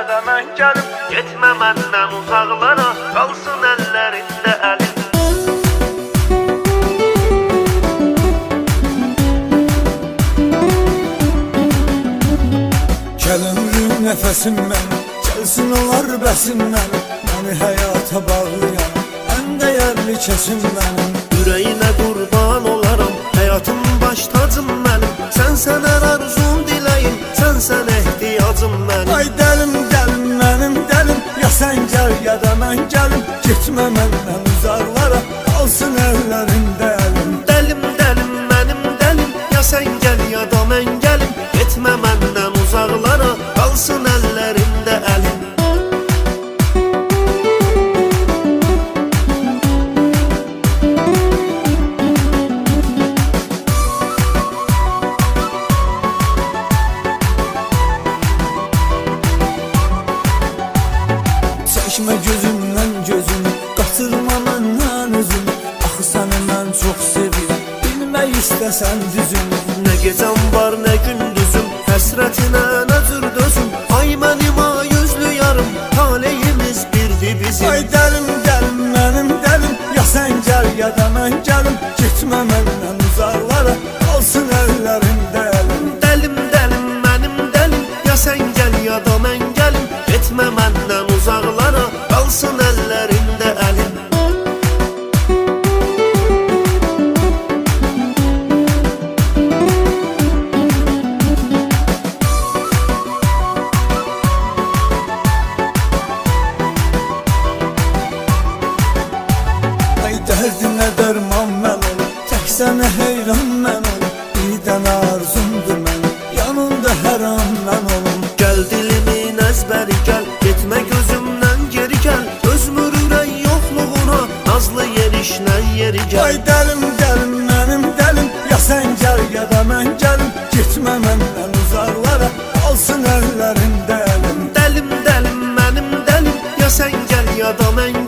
ya da mən gəlim Getmə məndən uzaqlara Qalsın əllərində əlim Gəlimli nəfəsim mənim Gəlsin olar bəsim mənim Məni həyata bağlayan Ən dəyərli kəsim mənim Ürəyinə qurban olaram Həyatım baş tacım mənim Sən sən hər arzum diləyim Sən sən ehtiyacım mənim Ay dəlim dəlim mənim dəlim Ya sən gəl ya da mən gəlim Getmə məndən uzaqlara Qalsın əllərində əlim Dəlim dəlim mənim dəlim Ya sən gəl ya da mən gəlim Çəkmə gözümdən gözümü Qatırma məndən üzümü Axı səni mən çox sevirəm Bilmək istəsən düzümü Nə gecəm var nə gündüzüm Həsrətinə nə cür dözüm. Ay mənim ayüzlü yarım Taleyimiz birdi bizim. Ay dəlim dəlim mənim dəlim Ya sən gəl ya da mən gəlim Getmə məndən gel. Gitme gözümden geri gel. Göz mürüren yokluğuna Nazlı yerişle yeri gel. Ay delim delim benim delim Ya sen gel ya da ben gelim. Gitme benden uzaklara Olsun ellerinde elim Delim delim benim delim. Ya sen gel ya da ben